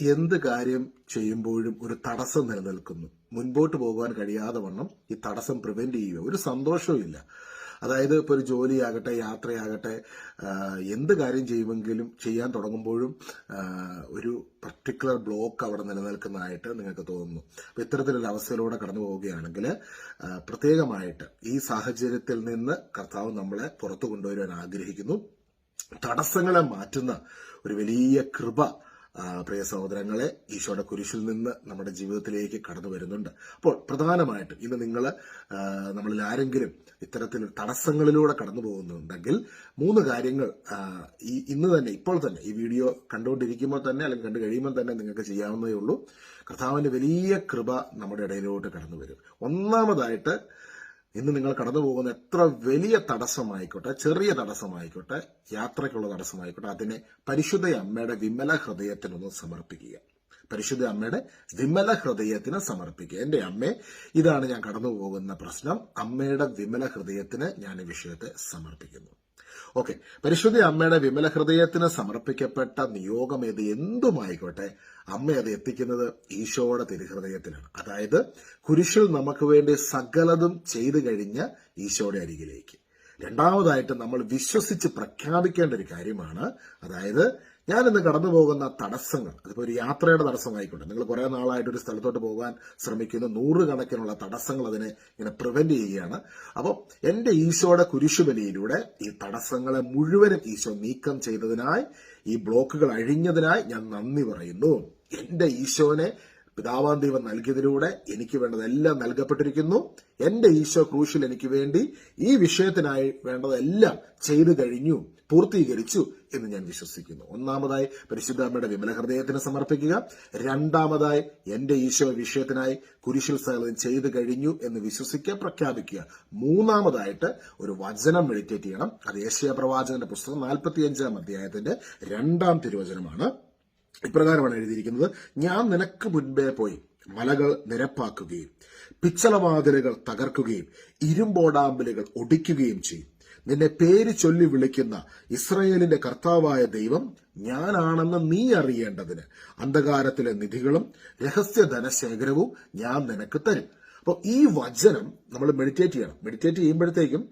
എന്ത് കാര്യം ചെയ്യുമ്പോഴും ഒരു തടസ്സം നിലനിൽക്കുന്നു. മുൻപോട്ട് പോകാൻ കഴിയാതെ വണ്ണം ഈ തടസ്സം പ്രിവെന്റ് ചെയ്യുക. ഒരു സന്തോഷവും ഇല്ല. അതായത് ഇപ്പോൾ ഒരു ജോലിയാകട്ടെ യാത്രയാകട്ടെ എന്ത് കാര്യം ചെയ്യുമെങ്കിലും ചെയ്യാൻ തുടങ്ങുമ്പോഴും ഒരു പർട്ടിക്കുലർ ബ്ലോക്ക് അവിടെ നിലനിൽക്കുന്നതായിട്ട് നിങ്ങൾക്ക് തോന്നുന്നു. അപ്പോൾ ഇത്തരത്തിലൊരു അവസ്ഥയിലൂടെ കടന്നു പോവുകയാണെങ്കിൽ പ്രത്യേകമായിട്ട് ഈ സാഹചര്യത്തിൽ നിന്ന് കർത്താവ് നമ്മളെ പുറത്തു കൊണ്ടുവരുവാൻ ആഗ്രഹിക്കുന്നു. തടസ്സങ്ങളെ മാറ്റുന്ന ഒരു വലിയ കൃപ പ്രിയ സഹോദരങ്ങളെ ഈശോയുടെ കുരിശിൽ നിന്ന് നമ്മുടെ ജീവിതത്തിലേക്ക് കടന്നു വരുന്നുണ്ട്. അപ്പോൾ പ്രധാനമായിട്ടും ഇന്ന് നിങ്ങൾ നമ്മളിൽ ആരെങ്കിലും ഇത്തരത്തിൽ തടസ്സങ്ങളിലൂടെ കടന്നു പോകുന്നുണ്ടെങ്കിൽ മൂന്ന് കാര്യങ്ങൾ ഈ ഇന്ന് തന്നെ ഇപ്പോൾ തന്നെ ഈ വീഡിയോ കണ്ടുകൊണ്ടിരിക്കുമ്പോൾ തന്നെ അല്ലെങ്കിൽ കണ്ടു കഴിയുമ്പോൾ തന്നെ നിങ്ങൾക്ക് ചെയ്യാവുന്നതേ ഉള്ളൂ. കർത്താവിന്റെ വലിയ കൃപ നമ്മുടെ ഇടയിലോട്ട് കടന്നു വരും. ഒന്നാമതായിട്ട് ഇന്ന് നിങ്ങൾ കടന്നു പോകുന്ന എത്ര വലിയ തടസ്സമായിക്കോട്ടെ ചെറിയ തടസ്സമായിക്കോട്ടെ യാത്രയ്ക്കുള്ള തടസ്സമായിക്കോട്ടെ അതിനെ പരിശുദ്ധ അമ്മയുടെ വിമല ഹൃദയത്തിനൊന്ന് സമർപ്പിക്കുക. പരിശുദ്ധ അമ്മയുടെ വിമല ഹൃദയത്തിന് സമർപ്പിക്കുക. എന്റെ അമ്മ ഇതാണ് ഞാൻ കടന്നു പോകുന്ന പ്രശ്നം. അമ്മയുടെ വിമല ഹൃദയത്തിന് ഞാൻ ഈ വിഷയത്തെ സമർപ്പിക്കുന്നു. ഓക്കെ. പരിശുദ്ധ അമ്മയുടെ വിമല ഹൃദയത്തിന് സമർപ്പിക്കപ്പെട്ട നിയോഗം ഏത്? എന്തുമായിക്കോട്ടെ. അമ്മ അത് എത്തിക്കുന്നത് ഈശോയുടെ തിരുഹൃദയത്തിലാണ്. അതായത് കുരിശിൽ നമുക്ക് വേണ്ടി സകലതും ചെയ്തു കഴിഞ്ഞ ഈശോയുടെ അരികിലേക്ക്. രണ്ടാമതായിട്ട് നമ്മൾ വിശ്വസിച്ച് പ്രഖ്യാപിക്കേണ്ട ഒരു കാര്യമാണ്. അതായത് ഞാൻ ഇന്ന് കടന്നു പോകുന്ന തടസ്സങ്ങൾ അതിപ്പോൾ ഒരു യാത്രയുടെ തടസ്സമായിക്കോട്ടെ. നിങ്ങൾ കുറെ നാളായിട്ട് ഒരു സ്ഥലത്തോട്ട് പോകാൻ ശ്രമിക്കുന്ന നൂറുകണക്കിനുള്ള തടസ്സങ്ങൾ അതിനെ ഇങ്ങനെ പ്രിവെന്റ് ചെയ്യുകയാണ്. അപ്പോൾ എന്റെ ഈശോയുടെ കുരിശുബലിയിലൂടെ ഈ തടസ്സങ്ങളെ മുഴുവനും ഈശോ നീക്കം ചെയ്തതിനായി ഈ ബ്ലോക്കുകൾ അഴിഞ്ഞതിനായി ഞാൻ നന്ദി പറയുന്നു. എന്റെ ഈശോനെ പിതാവാം ദൈവം നൽകിയതിലൂടെ എനിക്ക് വേണ്ടതെല്ലാം നൽകപ്പെട്ടിരിക്കുന്നു. എന്റെ ഈശോ ക്രൂശിൽ എനിക്ക് വേണ്ടി ഈ വിഷയത്തിനായി വേണ്ടതെല്ലാം ചെയ്തു കഴിഞ്ഞു പൂർത്തീകരിച്ചു എന്ന് ഞാൻ വിശ്വസിക്കുന്നു. ഒന്നാമതായി പരിശുദ്ധാമ്മയുടെ വിമല ഹൃദയത്തിന് സമർപ്പിക്കുക. രണ്ടാമതായി എന്റെ ഈശോ വിഷയത്തിനായി കുരിശിൽ സകലം ചെയ്തു കഴിഞ്ഞു എന്ന് വിശ്വസിക്കുക പ്രഖ്യാപിക്കുക. മൂന്നാമതായിട്ട് ഒരു വചനം മെഡിറ്റേറ്റ് ചെയ്യണം. അത് ഏഷ്യ പ്രവാചകന്റെ പുസ്തകം നാൽപ്പത്തിയഞ്ചാം അധ്യായത്തിന്റെ രണ്ടാം തിരുവചനമാണ്. ഇപ്രകാരമാണ് എഴുതിയിരിക്കുന്നത്. ഞാൻ നിനക്ക് മുൻപേ പോയി മലകൾ നിരപ്പാക്കുകയും പിച്ചളവാതിലുകൾ തകർക്കുകയും ഇരുമ്പോടാമ്പലുകൾ ഒടിക്കുകയും ചെയ്യും. നിന്നെ പേര് ചൊല്ലി വിളിക്കുന്ന ഇസ്രയേലിന്റെ കർത്താവായ ദൈവം ഞാനാണെന്ന് നീ അറിയേണ്ടതിന് അന്ധകാരത്തിലെ നിധികളും രഹസ്യ ധനശേഖരവും ഞാൻ നിനക്ക് തരും. അപ്പോൾ ഈ വചനം നമ്മൾ മെഡിറ്റേറ്റ് ചെയ്യണം. മെഡിറ്റേറ്റ് ചെയ്യുമ്പോഴത്തേക്കും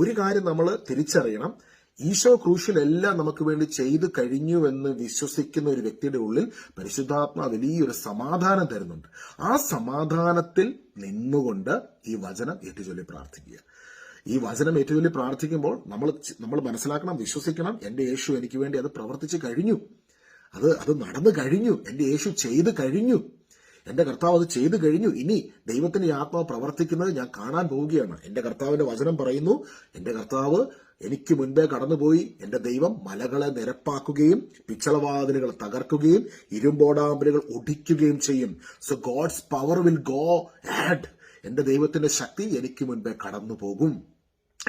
ഒരു കാര്യം നമ്മൾ തിരിച്ചറിയണം. ഈശോ ക്രൂശിൽ എല്ലാം നമുക്ക് വേണ്ടി ചെയ്തു കഴിഞ്ഞുവെന്ന് വിശ്വസിക്കുന്ന ഒരു വ്യക്തിയുടെ ഉള്ളിൽ പരിശുദ്ധാത്മ വലിയൊരു സമാധാനം തരുന്നുണ്ട്. ആ സമാധാനത്തിൽ നിന്നുകൊണ്ട് ഈ വചനം ഏറ്റുചൊല്ലി പ്രാർത്ഥിക്കുക. ഈ വചനം ഏറ്റുചൊല്ലി പ്രാർത്ഥിക്കുമ്പോൾ നമ്മൾ നമ്മൾ മനസ്സിലാക്കണം വിശ്വസിക്കണം എന്റെ യേശു എനിക്ക് വേണ്ടി അത് പ്രവർത്തിച്ചു കഴിഞ്ഞു. അത് അത് നടന്നു കഴിഞ്ഞു. എന്റെ യേശു ചെയ്തു കഴിഞ്ഞു. എന്റെ കർത്താവ് അത് ചെയ്തു കഴിഞ്ഞു. ഇനി ദൈവത്തിന്റെ ആത്മാവ് പ്രവർത്തിക്കുന്നത് ഞാൻ കാണാൻ പോവുകയാണ്. എന്റെ കർത്താവിന്റെ വചനം പറയുന്നു. എന്റെ കർത്താവ് എനിക്ക് മുൻപേ കടന്നുപോയി. എന്റെ ദൈവം മലകളെ നിരപ്പാക്കുകയും പിച്ചളവാതിലുകൾ തകർക്കുകയും ഇരുമ്പോടാമ്പലുകൾ ഒടിക്കുകയും ചെയ്യും. So God's power will go add എന്റെ ദൈവത്തിന്റെ ശക്തി എനിക്ക് മുൻപേ കടന്നു പോകും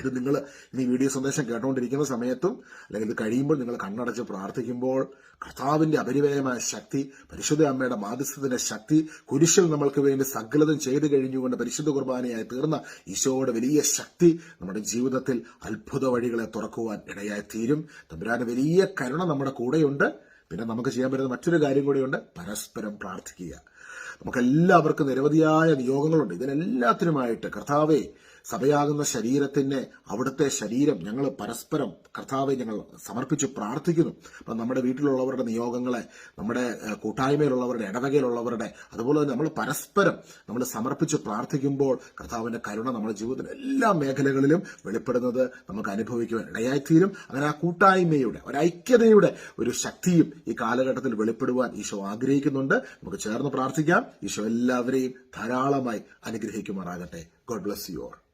ഇത് നിങ്ങൾ ഈ വീഡിയോ സന്ദേശം കേട്ടുകൊണ്ടിരിക്കുന്ന സമയത്തും അല്ലെങ്കിൽ ഇത് കഴിയുമ്പോൾ നിങ്ങൾ കണ്ണടച്ച് പ്രാർത്ഥിക്കുമ്പോൾ കർത്താവിന്റെ അപരിവേയമായ ശക്തി പരിശുദ്ധ അമ്മയുടെ മാധ്യസ്ഥത്തിന്റെ ശക്തി കുരിശിൽ നമ്മൾക്ക് വേണ്ടി സകലതും ചെയ്തു കഴിഞ്ഞുകൊണ്ട് പരിശുദ്ധ കുർബാനയായി തീർന്ന ഈശോയുടെ വലിയ ശക്തി നമ്മുടെ ജീവിതത്തിൽ അത്ഭുത വഴികളെ തുറക്കുവാൻ ഇടയായി തീരും തമ്പുരാന്റെ വലിയ കരുണ നമ്മുടെ കൂടെയുണ്ട്. പിന്നെ നമുക്ക് ചെയ്യാൻ പറ്റുന്ന മറ്റൊരു കാര്യം കൂടിയുണ്ട്. പരസ്പരം പ്രാർത്ഥിക്കുക. നമുക്കെല്ലാവർക്കും നിരവധിയായ നിയോഗങ്ങളുണ്ട്. ഇതിനെല്ലാത്തിനുമായിട്ട് കർത്താവെ സഭയാകുന്ന ശരീരത്തിന് അവിടുത്തെ ശരീരം ഞങ്ങൾ പരസ്പരം കർത്താവെ ഞങ്ങൾ സമർപ്പിച്ച് പ്രാർത്ഥിക്കുന്നു. അപ്പം നമ്മുടെ വീട്ടിലുള്ളവരുടെ നിയോഗങ്ങളെ നമ്മുടെ കൂട്ടായ്മയിലുള്ളവരുടെ ഇടവകയിലുള്ളവരുടെ അതുപോലെ തന്നെ നമ്മൾ പരസ്പരം നമ്മൾ സമർപ്പിച്ച് പ്രാർത്ഥിക്കുമ്പോൾ കർത്താവിന്റെ കരുണ നമ്മുടെ ജീവിതത്തിലെ എല്ലാ മേഖലകളിലും വെളിപ്പെടുന്നത് നമുക്ക് അനുഭവിക്കുവാൻ ഇടയായിത്തീരും. അങ്ങനെ ആ കൂട്ടായ്മയുടെ ഒരു ഐക്യതയുടെ ഒരു ശക്തിയും ഈ കാലഘട്ടത്തിൽ വെളിപ്പെടുവാൻ ഈശോ ആഗ്രഹിക്കുന്നുണ്ട്. നമുക്ക് ചേർന്ന് പ്രാർത്ഥിക്കാം. ഈശോ എല്ലാവരെയും ധാരാളമായി അനുഗ്രഹിക്കുമാറാകട്ടെ. God bless you or